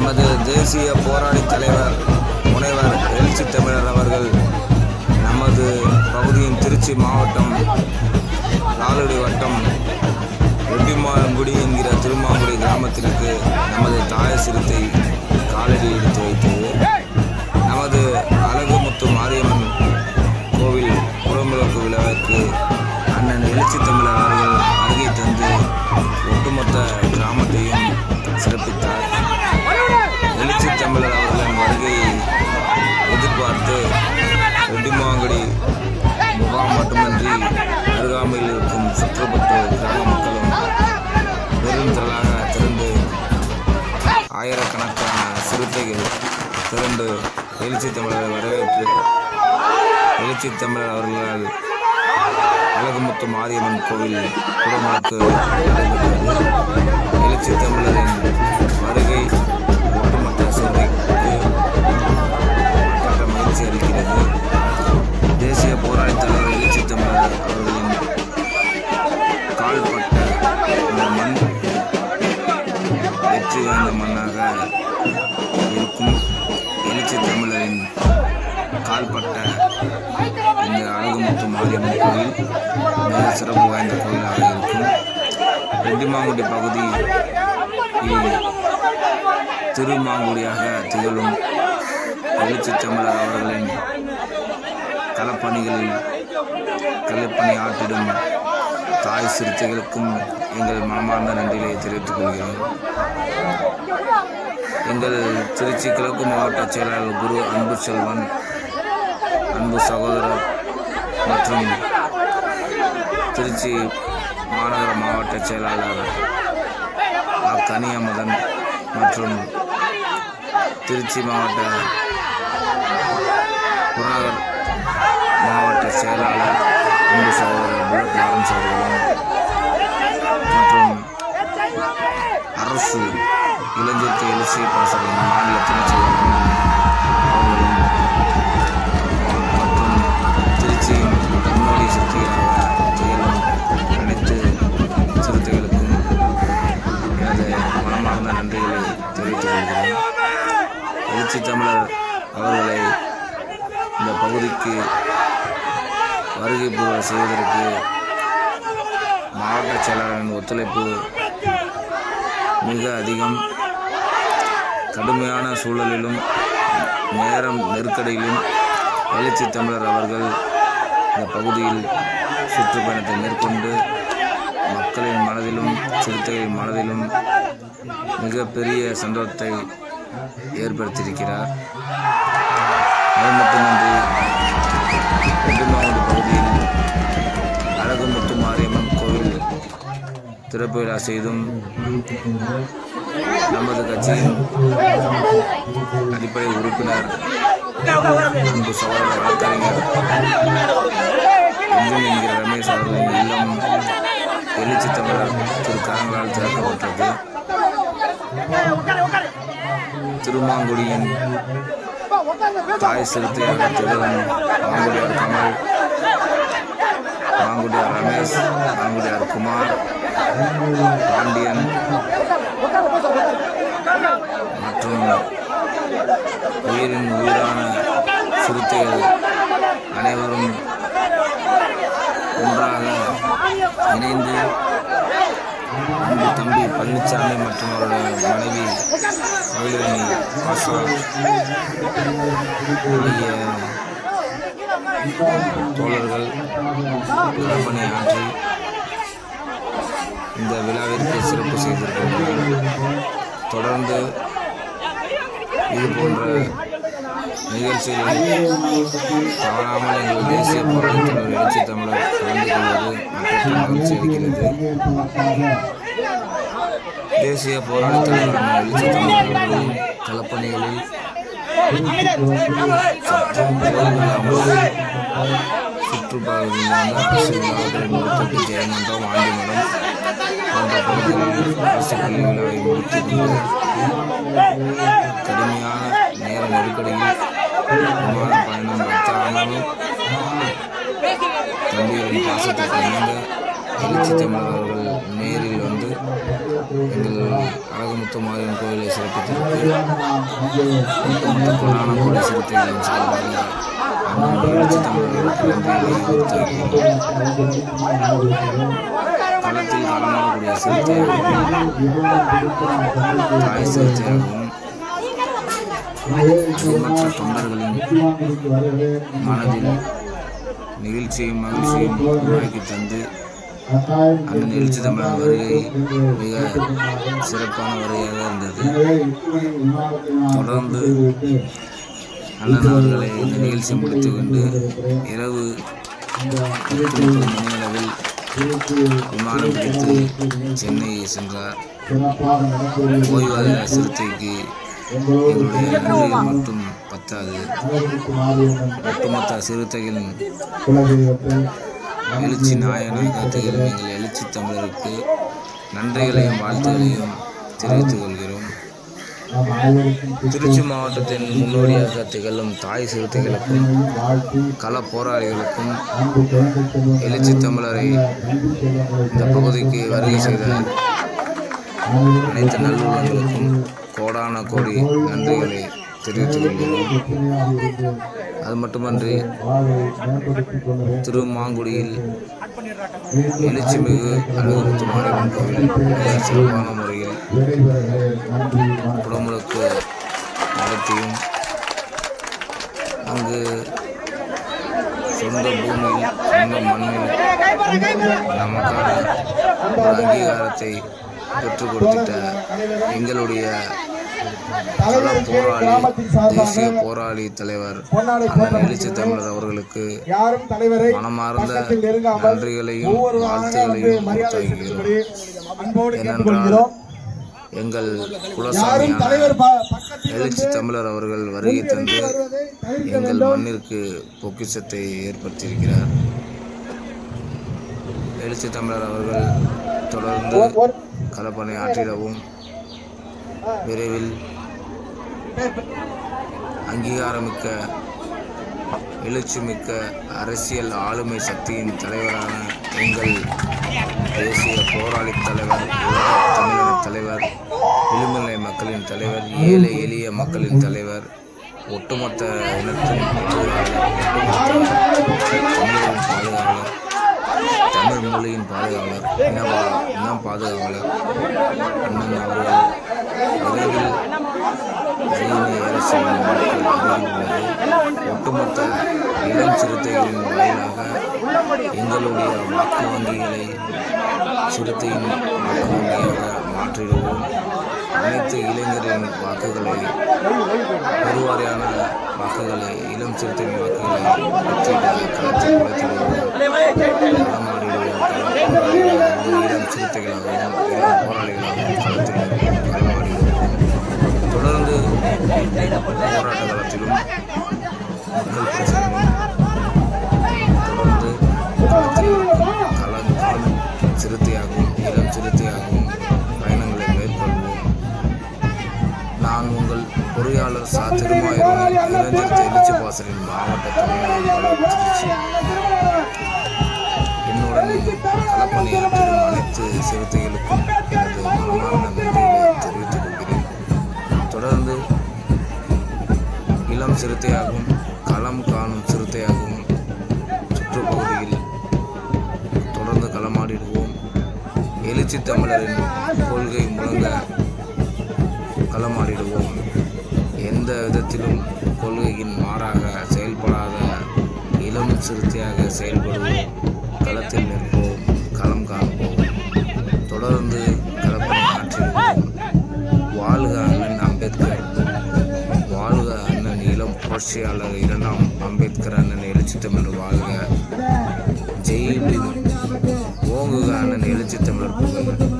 நமது தேசிய போராளி தலைவர் முனைவர் எழுச்சி தமிழர் அவர்கள் நமது பகுதியின் திருச்சி மாவட்டம் லாலுடி வட்டம் ரெட்டிமாங்குடி என்கிற திருமாங்குடி கிராமத்திற்கு நமது தாய சிறுத்தை காலடி எடுத்து வைத்தது முகாமில் இருக்கும் சுற்றுப்பட்டு கிராம மக்களும் பெருந்திரளாக திரண்டு ஆயிரக்கணக்கான சிறுத்தைகள் திரண்டு எழுச்சி தமிழரை வரவேற்று எழுச்சி தமிழர் அவர்களால் அழகுமுத்து மாரியம்மன் கோவில் குடமுழுக்கு நடைபெற்றது. எழுச்சி தமிழரின் வருகை ஒட்டுமொத்த சிறுத்தைக்கு மற்ற மகிழ்ச்சி அளிக்கிறது. தேசிய போராளி தலைவர் எழுச்சி தமிழர் அவர்கள் வெற்றி வாய்ந்த மண்ணாக இருக்கும் எழுச்சி தமிழரின் கால்பட்ட இந்த அழகுமுத்து மாரியம்மன் கோயில் மிக சிறப்பு வாய்ந்த கோயிலாக இருக்கும். ரெட்டிமாங்குடி பகுதி திருமாங்குடியாக திகழும் எழுச்சி தமிழர் அவர்களின் களப்பணிகளில் கலைப்பணி ஆற்றிடும் தாய் சிறுத்தைகளுக்கும் எங்கள் மனமார்ந்த நன்றிகளை தெரிவித்துக் கொள்கிறோம் எங்கள் திருச்சி கிழக்கு மாவட்ட செயலாளர் குரு அன்பு செல்வன் அன்பு சகோதரர் மற்றும் திருச்சி மாநகர மாவட்ட செயலாளர் கனியமதன் மற்றும் திருச்சி மாவட்ட புறநகர் மாவட்ட செயலாளர் அன்பு சகோதரர் புல்லட் லாரன்ஸ் அவர்களும் மற்றும் அரசு எழுச்சி பாசகம் மாநில துணைச் செயலாளர் அவர்களும் மற்றும் திருச்சியின் முன்னோடி சிறுத்தைகளாக அனைத்து சிறுத்தைகளுக்கும் எனது மனமார்ந்த நன்றிகளை தெரிவித்துக் கொள்கிறேன் எழுச்சி தமிழர் அவர்களை இந்த பகுதிக்கு வருகை பூர்வ செய்வதற்கு மாவட்ட செயலாளரின் ஒத்துழைப்பு மிக அதிகம். கடுமையான சூழலிலும் நேரம் நெருக்கடியிலும் எழுச்சி தமிழர் அவர்கள் இந்த பகுதியில் சுற்றுப்பயணத்தை மேற்கொண்டு மக்களின் மனதிலும் சிறுத்தைகளின் மனதிலும் மிகப்பெரிய சந்தோஷத்தை ஏற்படுத்தியிருக்கிறார். அது மட்டுமின்றி ரெட்டிமாவடி பகுதியில் அழகுமுத்து மாரியம்மன் கோவில் திறப்பு விழா செய்தும் நமது கட்சியின் அடிப்படை உறுப்பினர் அன்பு சகோதரர் வழக்கறிஞர் என்கிற ரமேஷ் அவர்களின் இல்லம் எழுச்சி தமிழர் திரு கரங்களால் திறக்கப்பட்டது. திருமாங்குடியின் தாய் சிறுத்தையாக திகழும் மாங்குடியார் கமல் மாங்குடியார் ரமேஷ் மாங்குடியார் குமார் பாண்டியன் மற்றும் உயிரின் உயிரான சிறுத்தைகள் அனைவரும் ஒன்றாக இணைந்து அன்பு தம்பி பழனிசாமி மற்றும் அவருடைய மனைவி மகிழினி ஆஷா தோழர்கள் களப்பணி ஆற்றி இந்த விழாவிற்கு சிறப்பு செய்திருக்கிறோம். தொடர்ந்து இது போன்ற நிகழ்ச்சிகளில் தவறாமல் எங்கள் தேசிய போராட்டத்தினர் எழுச்சி தமிழர் கலந்து கொள்வது மற்ற மகிழ்ச்சி அளிக்கிறது. தேசிய போராட்டத்தினர் தலைவர் எழுச்சி தமிழர் அவர்களின் களப்பணிகளில் சுற்றுப்பகுதியிலான அரசு விழாக்கள் முப்பத்தி ஜெயமன்றம் ஆண்டிமடம் போன்ற பகுதிகளில் அரசு கடுமையான நேர நெருக்கடியில் விமான பயணம் ரத்தானாலும் தம்பிகளின் பாசத்துக்கு இணங்க எழுச்சி தமிழர் அவர்கள் நேரில் வந்து எங்கள் அழகுமுத்து மாரியம்மன் கோயிலை சிறப்பித்திருக்கு ஒட்டுமொத்த சிறப்பு கொடை சிறுத்தைகளின் சார்பாக அண்ணன் எழுச்சி தமிழர்களுக்கு நன்றிகளை தெரிவித்துக் களத்தில் களமாடக்கூடிய சிறுத்தையாகவும் தாய் சிறுத்தையாகவும் மற்ற தொண்டர்களின் மனதில் நெகிழ்ச்சியும் மகிழ்ச்சியும் உருவாக்கி தந்து அந்த எழுச்சி தமிழர் வருகை மிக சிறப்பான வருகையாக இருந்தது தொடர்ந்து நல்ல அவர்களை இந்த நிகழ்ச்சி முடித்துக்கொண்டு இரவு பத்து முப்பது மணி அளவில் விமானம் பிடித்து சென்னையை சென்றார். ஓய்வாத சிறுத்தைக்கு எங்களுடைய நன்றிகள் மட்டும் பத்தாது. ஒட்டுமொத்த சிறுத்தைகளின் எழுச்சி நாயனாக கத்துகிறோம் எங்கள் எழுச்சி தமிழருக்கு நன்றிகளையும் வாழ்த்துகளையும் தெரிவித்துக் கொள்கிறோம். திருச்சி மாவட்டத்தின் முன்னோடியாக திகழும் தாய் சிறுத்தைகளுக்கும் கள போராளிகளுக்கும் எழுச்சி தமிழரை இந்த பகுதிக்கு வருகை செய்த அனைத்து நல்லுள்ளங்களுக்கும் கோடான கோடி நன்றிகளை தெரிவித்துக் கொள்கிறோம் அது மட்டுமன்றி திருமாங்குடியில் எழுச்சிமிகு அழகுமுத்து மாரியம்மன் கோவில் மிக சிறப்பான முறையில் குடமுழுக்கு நடத்தியும் அங்கு சொந்த பூமியில் சொந்த மண்ணில் நமக்கான ஒரு அங்கீகாரத்தை பெற்றுக் கொடுத்திட்ட எங்களுடைய கள போராளி தேசிய போராளி தலைவர் எழுச்சி தமிழர் அவர்களுக்கு மனமார்ந்த நன்றிகளையும் வாழ்த்துகளையும் ஏனென்றால் எங்கள் குலசாமியான எழுச்சி தமிழர் அவர்கள் வருகை தந்து எங்கள் மண்ணிற்கு பொக்கிஷத்தை ஏற்படுத்தியிருக்கிறார். எழுச்சி தமிழர் அவர்கள் தொடர்ந்து களப்பணி ஆற்றிடவும் விரைவில் அங்கீகாரமிக்க எழுச்சிமிக்க அரசியல் ஆளுமை சக்தியின் தலைவரான எங்கள் தேசிய போராளி தலைவர் தமிழின தலைவர் விளிம்புநிலை மக்களின் தலைவர் ஏழை எளிய மக்களின் தலைவர் ஒட்டுமொத்த இனத்தின் பாதுகாவலர் தமிழின் பாதுகாவலர் தமிழ் மொழியின் பாதுகாவலர் இன இனம் பாதுகாவலர் அண்ணன் அவர்கள் விரைவில் ரயில்வே அரசியலின் உள்ளது ஒட்டுமொத்த இளம் சிறுத்தைகளின் வாயிலாக எங்களுடைய வாக்கு வங்கிகளை சிறுத்தையின் வாக்கு வங்கியாக மாற்றிடுவோம் அனைத்து இளைஞரின் வாக்குகளை பெருவாரியான வாக்குகளை இளம் சிறுத்தையின் வாக்குகளை களத்தில் களமாடிடுவோம் இளம் சிறுத்தைகளாகவும் இளம் போராளிகளாகவும் களத்தில் களமாடிடுவோம் தொடர்ந்து போராட்ட காலத்திலும் மக்கள் பொறியாளர் சா திருமாயிரம் இளைஞர் எழுச்சி பாசரின் மாவட்ட தலைவர் திருச்சி என்னுடன் களப்பணியாற்றிடும் அனைத்து சிறுத்தைகளுக்கும் எனது மனமார்ந்த நன்றிகளை தெரிவித்துக் கொள்கிறேன் தொடர்ந்து இளம் சிறுத்தையாகவும் களம் காணும் சிறுத்தையாகவும் சுற்றுப்பகுதியில் தொடர்ந்து களமாடிடுவோம். எழுச்சி தமிழரின் கொள்கை முழங்க களமாடிடுவோம் எந்த விதத்திலும் கொள்கையின் மாறாக செயல்படாத இளம் சிறுத்தையாக செயல்படுவோம் களத்தில் நிற்போம் களம் காண்போம். தொடர்ந்து களப்பணி ஆற்றிடுவோம். வாழ்க அண்ணன் அம்பேத்கர். வாழ்க அண்ணன் இளம் புரட்சியாளர் இரண்டாம் அம்பேத்கர் அண்ணன் எழுச்சி தமிழர் வாழ்க. ஜெய் ஓங்குக அண்ணன் எழுச்சித்தமிழர் புகழ்.